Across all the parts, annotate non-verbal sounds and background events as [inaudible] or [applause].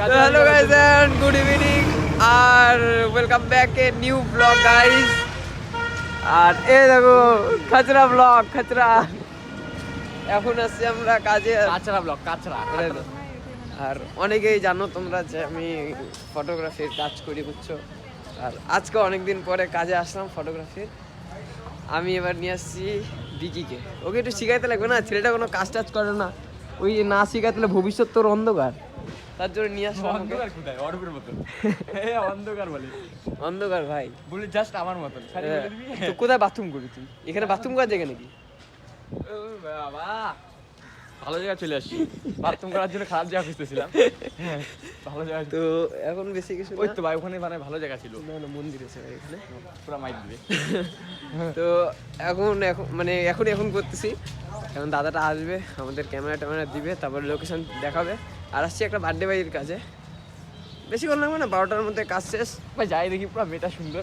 Hello guys and good evening R welcome back a new vlog guys আর এ দেখো খাচরা blog খাচরা। এখন আসছি আমরা কাজে। কাঁচরা ব্লক কাঁচরা আর অনেকেই জানো তোমরা যে আমি ফটোগ্রাফির কাজ করি বুঝছ? আর আজকে অনেক দিন পরে কাজে আসলাম ফটোগ্রাফির আমি এবার নিয়ে আসছি বিকিকে ওকে একটু শিখাইতে লাগবে না? ছেলেটা কোনো কাজ টাজ করে না। ওই না শিখাইতে ভবিষ্যৎ তোর অন্ধকার। তার জন্য নিয়ে আসলাম অন্ধকার কোথায়? অরূপের মতন। [laughs] এ অন্ধকার বলে। অন্ধকার ভাই। বলে জাস্ট আমার মতন। দিবি? তো কোথায় বাথরুম করবি তুই? এখানে বাথরুম করার জায়গা নাকি? বাবা। ভালো জায়গা চলে আসছি। বাথরুম করার জন্য খারাপ জায়গা খুঁজতেছিলাম। হ্যাঁ, ভালো জায়গা তো এখন বেশি কিছু ওই তো ভাই ওখানে মানে ভালো জায়গা ছিল। না, না, মন্দির আছে ভাই এখানে। পুরো মাইক দিবে। [laughs] তো এখন এখন মানে এখন এখন করতেছি। এখন দাদাটা আসবে আমাদের ক্যামেরা ট্যামেরা দিবে তারপর লোকেশন দেখাবে। আর আসছি একটা বার্থডে বাইয়ের কাছে বেশিক্ষণ লাগবে না বারোটার মধ্যে কাজ শেষ। ভাই যাই দেখি পুরো মেয়েটা সুন্দর।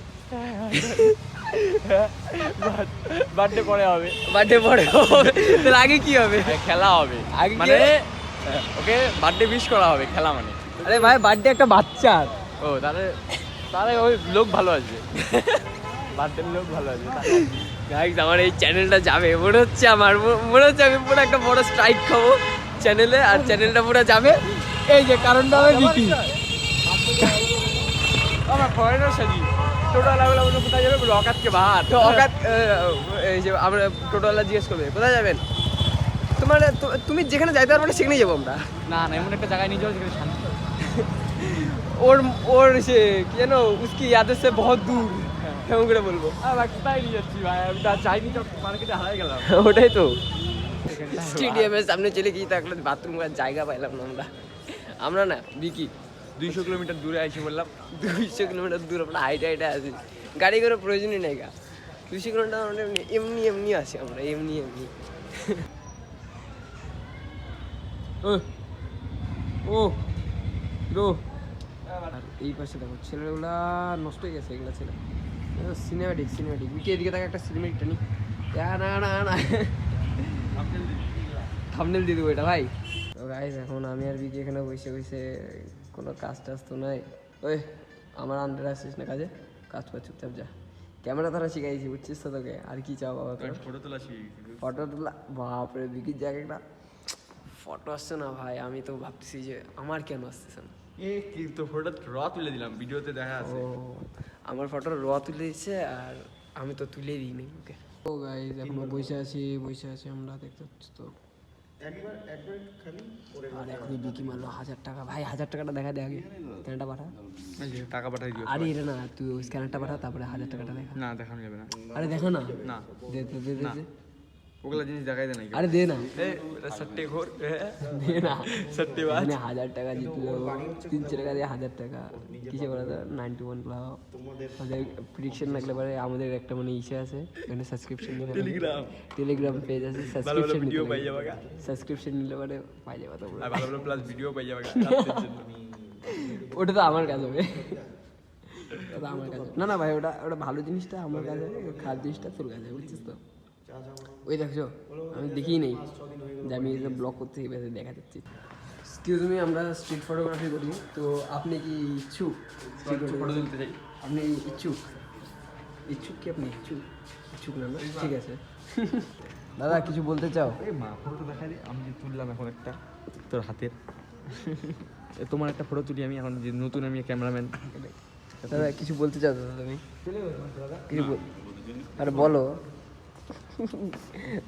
বার্থডে পরে হবে। বার্থডে পরে হবে। তাহলে আগে কি হবে? হ্যাঁ, খেলা হবে। আগে মানে ওকে বার্থডে উইশ করা হবে খেলা মানে। আরে ভাই বার্থডে একটা বাচ্চার ও তাহলে তাহলে ওই লোক ভালো আছে। বার্থডের লোক ভালো আছে গাইস আমার এই চ্যানেলটা যাবে। মনে হচ্ছে আমার মনে হচ্ছে আমি পুরো একটা বড় স্ট্রাইক খাব। চ্যানেলে আর চ্যানেলটা পুরো যাবে। এই যে কারণটা হবে বিক্রি আমার ফরেনার সাজি টোটাল লাগল বলে কোথায় যাবে? বলে অকাতকে বাহার। তো অকাত এই যে আমরা টোটোওয়ালা জিজ্ঞেস করবে কোথায় যাবেন? তোমার তুমি যেখানে যাইতে পারবে না সেখানেই যাব আমরা। না না এমন একটা জায়গায় নিয়ে যাও যেখানে শান্তি ওর ওর সে কি জানো উসকি ইয়াদের সে বহুত দূর। কেমন করে বলব। আর কোথায় নিয়ে যাচ্ছি ভাই আমি তো চাইনি তো মার্কেটে হারাই গেলাম। ওটাই তো। স্টেডিয়ামের সামনে চলে গিয়ে থাকলে বাথরুম করার জায়গা পাইলাম না আমরা। আমরা না বিকি। দুইশো কিলোমিটার দূরে আইসি বললাম। দুইশো কিলোমিটার দূর আমরা হাইটে হাইটে আছি। গাড়ি করে প্রয়োজনই নেই গা। দুইশো কিলোমিটার এমনি এমনি আসি আমরা এমনি এমনি। ও আর এই পাশে দেখো ছেলেগুলা নষ্ট হয়ে গেছে এগুলা ছেলে। Cinematic cinematic. বিকে এদিকে থাকে একটা সিনেমাটিকটা টানি না না না। থামনেল দিয়ে দেবো এটা ভাই। তো গাইস এখন আমি আর বিকি এখানে বসে বসে কোনো কাজ টাজ তো নাই। ওই আমার আন্ডারে আসিস না কাজে? কাজ কর চুপচাপ যা। ক্যামেরা তারা শিখাইছি বুঝছিস তো তোকে? আর কি চাও বাবা তোর? ফটো তোলা শিখে ফটো তোলা? বাপরে বিকির জায়গাটা ফটো আসছে না ভাই আমি তো ভাবতেছি যে আমার কেন আসতেছে না? এ কি তো ফটোটা র তুলে দিলাম ভিডিওতে দেখা ও আমার ফটো র তুলে দিচ্ছে আর আমি তো তুলে দিইনি ওকে ও গাইজ এখন বসে আছি বসে আছি আমরা দেখতে পাচ্ছি তো। আর এখন বিকি মারলো হাজার টাকা। ভাই হাজার টাকাটা দেখা দে আগে। স্ক্যানারটা পাঠা। টাকা পাঠাই দিও আরে এটা না তুই ওই স্ক্যানারটা পাঠা তারপরে হাজার টাকাটা দেখা। না দেখানো যাবে না। আরে দেখা না। দে, দে। ওগুলা জিনিস দেখাই দেয় না আরে দে না। সট্টে ঘোর দে না। সট্টে মানে হাজার টাকা জিতলো। তিনশো টাকা দিয়ে হাজার টাকা। কিসে বলা নাইনটি ওয়ান ক্লাব আমাদের প্রিডিকশন লাগলে পরে আমাদের একটা মানে ইসে আছে। মানে সাবস্ক্রিপশন টেলিগ্রাম টেলিগ্রাম পেজ আছে। সাবস্ক্রিপশন ভিডিও পাই যাবা সাবস্ক্রিপশন নিলে পরে পাই যাবে আর ভালো ভালো প্লাস ভিডিও পাই যাবে [laughs] ওটা তো আমার কাজ হবে। ওটা আমার কাজ না না ভাই ওটা ওটা ভালো জিনিসটা আমার কাছে হবে। খারাপ জিনিসটা তোর কাছে হবে, বুঝছিস তো? ওই দেখছ? আমি দেখিই নেই। যে আমি ব্লগ করতে এবারে দেখা যাচ্ছি এক্সকিউজ মি আমরা স্ট্রিট ফটোগ্রাফি করি। তো আপনি কি ইচ্ছুক? ফটো তুলতে চাই। আপনি ইচ্ছুক? ইচ্ছুক কি আপনি ইচ্ছুক? ইচ্ছুক না না? ঠিক আছে। [laughs] দাদা কিছু বলতে চাও? এই মা ফটো দেখাই দে আমি যে তুললাম এখন একটা তোর হাতের। তোমার একটা ফটো তুলি আমি এখন যে নতুন আমি ক্যামেরাম্যান। দাদা কিছু বলতে চাও দাদা তুমি? কিছু আরে বলো।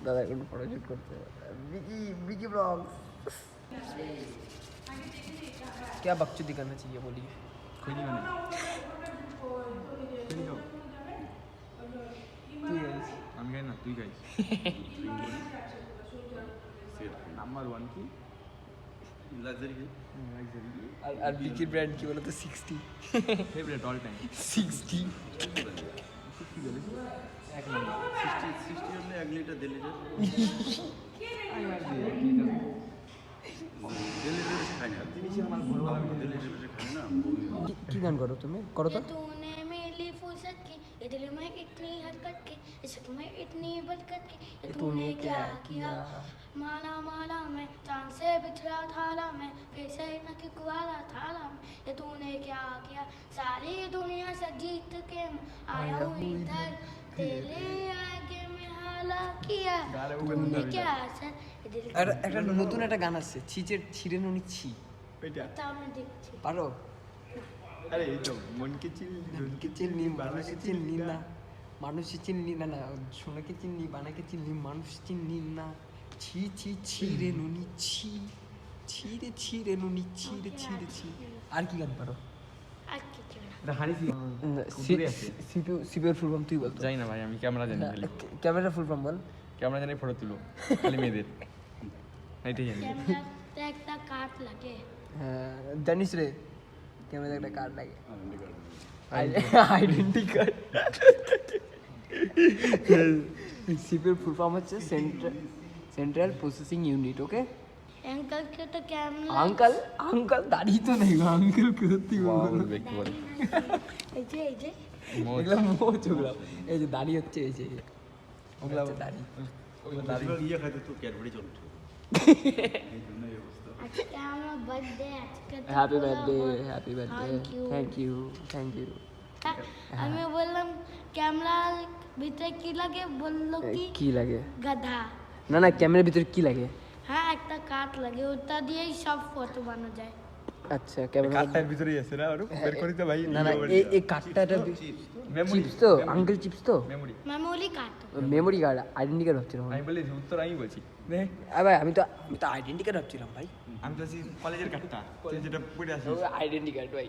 দাদা এখন ফটো শুট করতে বিকি বিকি ব্লগ क्या बकचोदी करना चाहिए बोलिए কই দিবা না আমি গাই না তুই গাইস নাম্বার ওয়ান কি লাক্সারি আর আর বিকির ব্র্যান্ড কি বলো তো sixty favourite all time sixty এক নম্বর সিক্সটি সিক্সটি হলে এক লিটার দেড় লিটার দেড় লিটার বেশি খাই না জিনিসের মাল ভুল ভালো দেড় লিটার বেশি খাই না কি গান করো তুমি করো তো तूने मेरी फुर्सत की ये दिल में इतनी हरकत की इश्क में इतनी बरकत की ये तूने क्या किया माला माला मैं चांद से बिछड़ा थाला मैं फिर से न कि कुआरा थाला क्या किया सारी दुनिया से जीत के आया हूँ इधर একটা নতুন একটা গান আছে ছিচের ছিঁড়ে নুনি ছি। পারো? আরে এই তো মনকে চিনলি মনকে চিনলি মানুষকে চিনলি না। মানুষকে চিনলি না না সোনাকে চিনলি বানাকে চিনলি মানুষ চিনলি না। ছি ছি ছিঁড়ে নুনি ছি। ছিঁড়ে ছিঁড়ে নুনি ছিঁড়ে ছিঁড়ে ছি আর কি গান পারো? ফুল ফর্ম তুই বল জানি না ভাই আমি ক্যামেরা ক্যামেরা ফুল ফর্ম বল। ক্যামেরা ফটো তুলো [laughs] মেয়েদের। হ্যাঁ জানিস রে ক্যামেরা লাগে। Identity card. [laughs] ফুল ফর্ম হচ্ছে central central processing unit okay uncle के तो कैमरा আঙ্কাল আঙ্কাল দাঁড়িয়ে তো নেই আঙ্কেল করতে বলবে কি বলে এই যে এই যে এগুলো মোচ ওগুলো এই যে দাঁড়িয়ে হচ্ছে এই যে ওগুলো হচ্ছে দাঁড়িয়ে বেশিরভাগ ইয়ে খাইতে তো ক্যাডবেরি চলছে [laughs] এই জন্য এই অবস্থা আজকে আমার বার্থডে আজকে তো হ্যাপি বলা বার্থডে হয়। Happy birthday Thank you. Thank you thank you হ্যাঁ, আমি বললাম ক্যামেরার ভিতরে কি লাগে বললো কি কি লাগে গাধা না না ক্যামেরার ভিতরে কি লাগে হ্যাঁ একটা কাঠ লাগে ওটা দিয়েই সব ফটো বানানো যায়। আচ্ছা ক্যামেরা কাঠটার ভিতরেই আছে না ওর বের করে দিতে ভাই না না এই এই কাঠটা এটা মেমোরি চিপস তো। আঙ্কেল চিপস তো memory memory card memory card identity card ভাবছিলাম আমি। বলি উত্তর আমি বলছি। আরে ভাই আমি তো আমি তো আইডেন্টি কার্ড ভাবছিলাম ভাই। আমি তো কলেজের কার্ডটা যেটা পড়ে আছে আইডেন্টি কার্ড ভাই।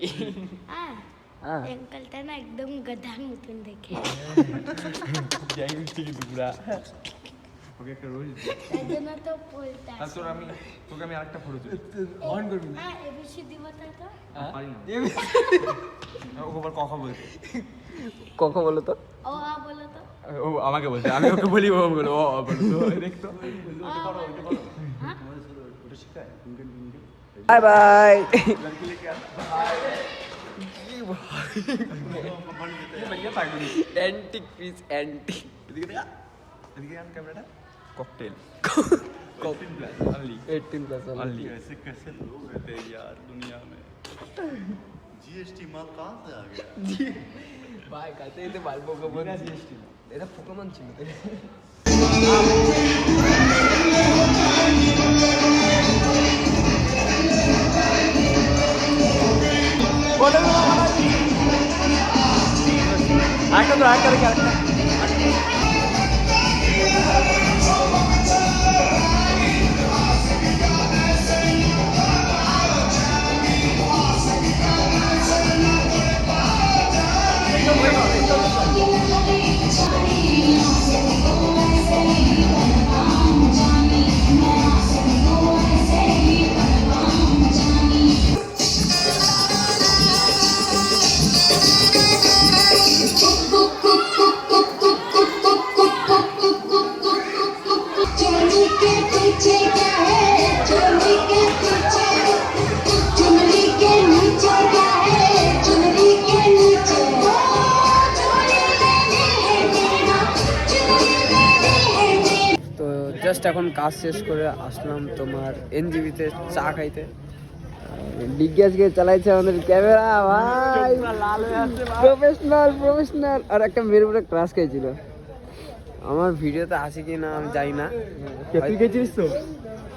হ্যাঁ। अंकल था ना एकदम गधा मुतन ওকে একটা তো বলতে আর তোর আমি তোকে আমি আরেকটা ফটো তুলি অন করবি হ্যাঁ এবিসি দিবটা তো পারি না। কখন বলো তো? ও আ বলো তো। ও আমাকে বলছে আমি ওকে বলি ও বলো ও বলো দেখতো তো। হ্যাঁ? Bye bye antique piece antique এদিকে कॉकटेल एटीन प्लस ओनली ऐसे कैसे लोग रहते हैं यार दुनिया में? जीएसटी माल कहाँ से आ गया? [laughs] जी। भाई कहते हैं तो बाल पोकोमोन जीएसटी तेरा पोकोमोन चिन्ह तेरे आकर तो आकर क्या এখন কাজ শেষ করে আসলাম তোমার এনজিবিতে চা খাইতে। আজকে চালাইছে আমাদের ক্যামেরা ভাই। প্রফেশনাল প্রফেশনাল আর একটা মেয়ের উপরে ক্রাশ খাইছিল। আমার ভিডিওতে আছে কি না আমি জানি না। তুই খেয়েছিলিস তো?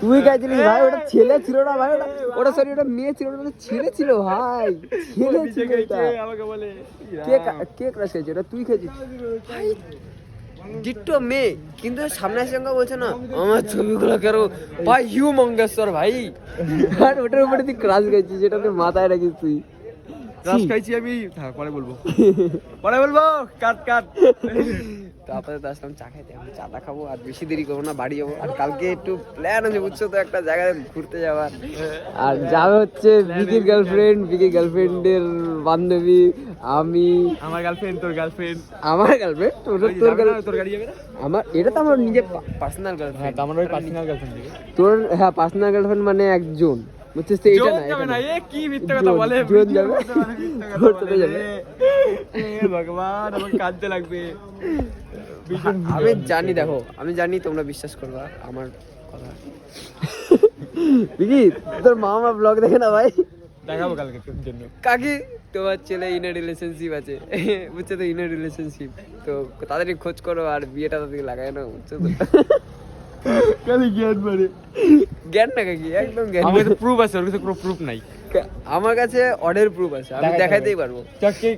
তুই খাইছিলিস ভাই ওটা ছেলে ছিল না ভাই ওটা ওটা সরি ওটা মেয়ে ছিল ওটা ছেলে ছিল ভাই। ছেলে ছিল ওটা। আমাকে বলে। কে কে ক্রাশ খেয়েছে ওটা তুই খেয়েছিস ডিট্টো মেয়ে। কিন্তু সামনে সঙ্গে বলছে না আমার ছবিগুলো কেন ভাই হিউ মঙ্গেশ্বর ভাই। আর ওটার উপরে তুই ক্রাশ খেয়েছিস যেটা তুই মাথায় রাখিস তুই ক্রাশ খাইছি আমি। পরে বলব। পরে বলব। কাট কাট। [laughs] তো আপাতত আসলাম চা খাইতে। আমি চাটা খাব আর বেশি দেরি করব না বাড়ি যাব। আর কালকে একটু প্ল্যান আছে বুঝছ তো একটা জায়গায় ঘুরতে যাওয়ার। আর যাবে হচ্ছে বিকির গার্লফ্রেন্ড বিকির গার্লফ্রেন্ডের বান্ধবী আমি। আমার গার্লফ্রেন্ড তোর গার্লফ্রেন্ড আমার গার্লফ্রেন্ড তোর তোর তোর গাড়ি যাবে না? আমার এটা তো আমার নিজের পার্সোনাল গার্লফ্রেন্ড আমার ওই পার্সোনাল গার্লফ্রেন্ড তোর হ্যাঁ পার্সোনাল গার্লফ্রেন্ড মানে একজন। বুঝছিস তো এটা না যাবে না এ কি মিথ্যে কথা বলে? জোন যাবে। বলে যাবে। এ ভগবান আমার কাঁদতে লাগবে। আমি জানি দেখো আমি জানি তোমরা বিশ্বাস করবা আমার কথা। বিকি তোর মা আমার ব্লগ দেখে না ভাই? দেখাবো কালকে তোর জন্য। কাকি তোমার ছেলে ইনার রিলেশনশিপ আছে। বুঝছ তো ইনার রিলেশনশিপ তো তাড়াতাড়ি খোঁজ করো আর বিয়েটা তাদেরকে লাগায় না বুঝছ তো। কালি জ্ঞান মারে জ্ঞান না কাকি একদম জ্ঞান আমার কাছে প্রুফ আছে ওর কাছে কোনো প্রুফ নাই। আমার কাছে অর্ডার প্রুফ আছে আমি দেখাতে দেখাইতেই পারব।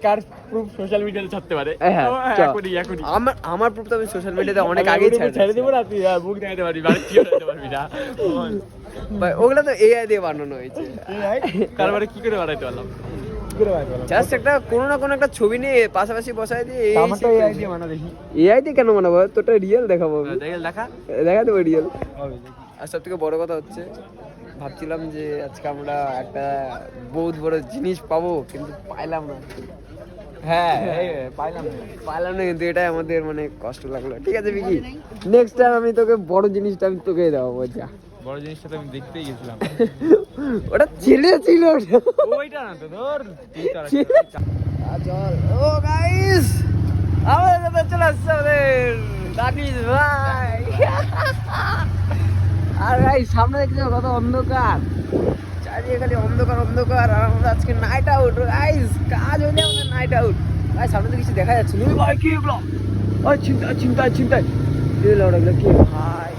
কার প্রুফ সোশ্যাল মিডিয়াতে ছাড়তে পারে? হ্যাঁ, এখনই এখনই। আমার আমার প্রুফ তো আমি সোশ্যাল মিডিয়াতে অনেক আগেই ছেড়ে ছেড়ে দিয়েছি। না তুই? হ্যাঁ, মুখ দেখাতে পারবি বাড়ি কি দেখাতে পারবি না। ভাই, ওগুলো তো এআই দিয়ে বানানো হয়েছে। তারপরে কি করে বাড়াইতে পারলাম? জাস্ট একটা কোনো না কোনো একটা ছবি নিয়ে পাশাপাশি বসাই দিয়ে বানা দেখি। এআই কেন বানাবো? তোরটা রিয়েল দেখাবো। দেখা। দেখা দেবো রিয়েল হবে আর সব থেকে বড় কথা হচ্ছে ভাবছিলাম যে আজকে আমরা একটা বহুত বড় জিনিস পাবো কিন্তু পাইলাম না। হ্যাঁ এই পাইলাম পাইলাম না কিন্তু এটাই আমাদের মানে কষ্ট লাগল। ঠিক আছে বিকি নেক্সট টাইম আমি তোকে বড় জিনিসটা আমি তোকে দেবো বোঝা বড় জিনিসটা তো আমি দেখতেই গেছিলাম। [laughs] ওটা ছেলে ছিল ওটা। ওইটা না তো ধর। তুই তো আর আ, চল। ও গাইস আমাদের চলে আসছে আমাদের দানিশ ভাই। [laughs] আর ভাই সামনে দেখছ কত অন্ধকার। চারিদিকে খালি অন্ধকার অন্ধকার। আর আমরা আজকে নাইট আউট গাইস কাজ হইলে আমাদের নাইট আউট ভাই সামনে তো কিছু দেখা যাচ্ছে না। ভাই কি এগুলো? ওই চিন্তা চিন্তা চিন্তা হলো ওগুলো কি ভাই?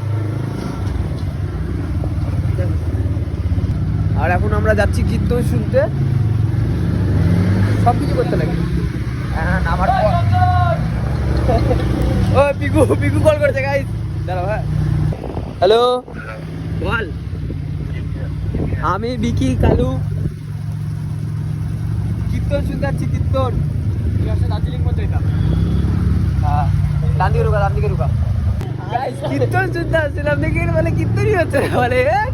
আর এখন আমরা যাচ্ছি কীর্তন শুনতে। সব কিছু করতে লাগে। হ্যাঁ নামার পর। ও পিকু পিকু কল করেছে গাইস দাঁড়াও হ্যাঁ। হ্যালো? বল। আমি বিকি কালু। কীর্তন শুনতে যাচ্ছি কীর্তন দার্জিলিং পর্যন্ত যেতাম হ্যাঁ ডান দিকে রুকা ডান দিকে রুকা কীর্তন শুনতে আসছিলাম দেখি বলে কীর্তনই হচ্ছে বলে হ্যাঁ?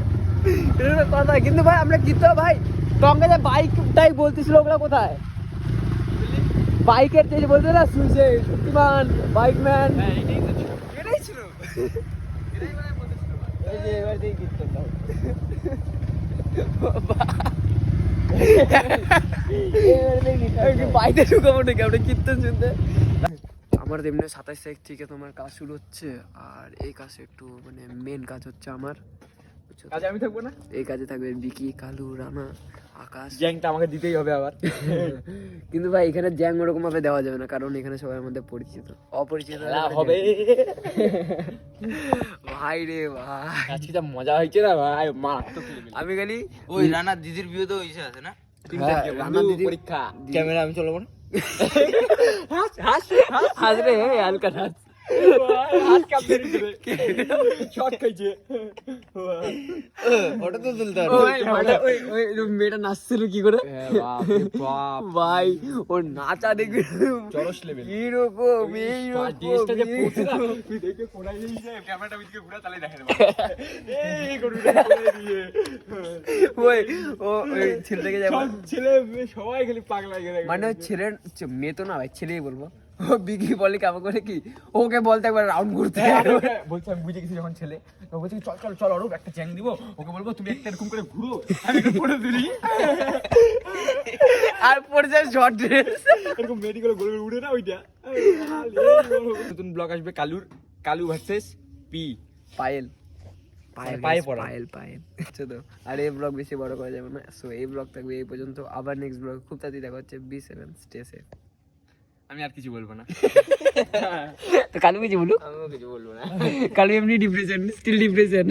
এটা কথা। কিন্তু ভাই আমরা কীর্তন ভাই টঙ্গে যে বাইকটাই বলতেছিল ওগুলো কোথায়? বাইকের যে বলতে না শুনছে শক্তিমান বাইক ম্যান হ্যাঁ এটাই ছিল। [laughs] এটাই ছিল এই যে এবার দেখি কীর্তনটা বাইরে ঢুকাবো নাকি? আমরা কীর্তন শুনতে? আমার এমনি সাতাশ তারিখ থেকে তোমার কাজ শুরু হচ্ছে আর এই কাজ একটু মানে মেন কাজ হচ্ছে আমার। বুঝছ কাজে আমি থাকব না? এই কাজে থাকবে বিকি কালু রানা আকাশ। জ্যাংটা আমাকে দিতেই হবে আবার। [laughs] কিন্তু ভাই এখানে জ্যাং ওরকম ভাবে দেওয়া যাবে না কারণ এখানে সবাই আমাদের পরিচিত। অপরিচিত হবে। [laughs] ভাই রে ভাই। আজকে যা মজা হয়েছে না ভাই মারাত্মক। আমি খালি ওই রানার দিদির বিয়ে তো হয়েছে আছে না? হ্যাঁ, রানা দিদি পরীক্ষা। ক্যামেরা আমি চলবো না। [laughs] হাস রে হালকা হাস। মেয়েটা নাচছিল কি করে বাপ ভাই ও নাচা দেখবি কীরকম এইরকম ড্রেসটা যে পরছে না এইরকম। তুই দেখে কোনায় নিয়ে যায় ক্যামেরাটা ওইদিকে ঘুরা তাহলে দেখা দেবো এই গরুটা কোনায় দিয়ে ওই ও ওই ছেলেটাকে যাব সব ছেলে মেয়ে সবাই খালি পাগলা হয়ে মানে ছেলের মেয়ে তো না ভাই ছেলেই বলব বিকি বলে কেমন করে কি ওকে বলতে একবার রাউন্ড ঘুরতে বলছি আমি বুঝে গেছি যখন ছেলে। তো বলছি চল চল চল অরূপ একটা চ্যাং দিব। ওকে বলব তুমি একটা এরকম করে ঘুরো আমি ফটো তুলি আর পড়ছে শর্ট ড্রেস এরকম মেডিকেল গোল উড়ে না ওইটা? নতুন ব্লগ আসবে কালুর কালু ভার্সেস পি। পায়েল। পায়েল পায়ে পড়া। পায়েল পায়েল। বুঝছ তো আর এই ব্লগ বেশি বড় করা যাবে না। সো এই ব্লগ থাকবে এই পর্যন্ত। আবার নেক্সট ব্লগ খুব তাড়াতাড়ি দেখা হচ্ছে বি সেভেন স্টে সেফ আমি আর কিছু বলব না। [laughs] তো কালু কিছু বলুক? আমিও কিছু বলব না। কালু এমনি ডিপ্রেশন স্টিল ডিপ্রেশন